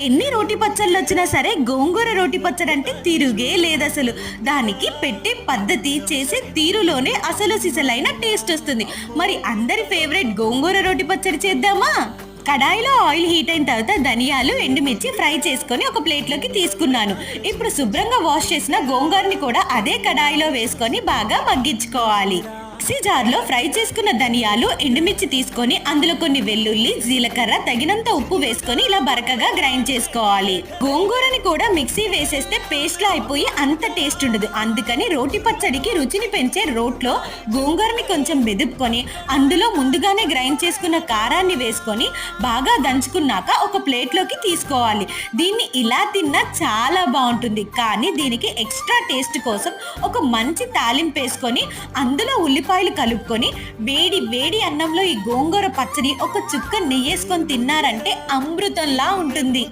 ఎన్ని రోటి పచ్చళ్ళు వచ్చినా సరే గోంగూర రోటి పచ్చడి అంటే తిరుగే లేదు అసలు. దానికి పెట్టే పద్ధతి చేసే తీరులోనే అసలు సిసలైన టేస్ట్ వస్తుంది. మరి అందరి ఫేవరెట్ గోంగూర రోటి పచ్చడి చేద్దామా? కడాయిలో ఆయిల్ హీట్ అయిన తర్వాత ధనియాలు ఎండుమిర్చి ఫ్రై చేసుకొని ఒక ప్లేట్లోకి తీసుకున్నాను. ఇప్పుడు శుభ్రంగా వాష్ చేసిన గోంగూరని కూడా అదే కడాయిలో వేసుకొని బాగా మగ్గించుకోవాలి. మిక్సీ జార్లో ఫ్రై చేసుకున్న ధనియాలు ఎండుమిర్చి తీసుకొని అందులో కొన్ని వెల్లుల్లి జీలకర్ర తగినంత ఉప్పు వేసుకొని ఇలా బరకగా గ్రైండ్ చేసుకోవాలి. గోంగూరని కూడా మిక్సీ వేసేస్తే పేస్ట్ లా అయిపోయి అంత టేస్ట్ ఉండదు. అందుకని రోటి పచ్చడికి రుచిని పెంచే రోట్లో గోంగూరని కొంచెం మెదుపుకొని అందులో ముందుగానే గ్రైండ్ చేసుకున్న కారాన్ని వేసుకొని బాగా దంచుకున్నాక ఒక ప్లేట్లోకి తీసుకోవాలి. దీన్ని ఇలా తిన్నా చాలా బాగుంటుంది. కానీ దీనికి ఎక్స్ట్రా టేస్ట్ కోసం ఒక మంచి తాలింపు వేసుకొని అందులో ఉల్లిపాయలు కలుపుకొని వేడి వేడి అన్నంలో ఈ గోంగూర పచ్చడి ఒక చుక్క నెయ్యేసుకొని తిన్నారంటే అమృతంలా ఉంటుంది.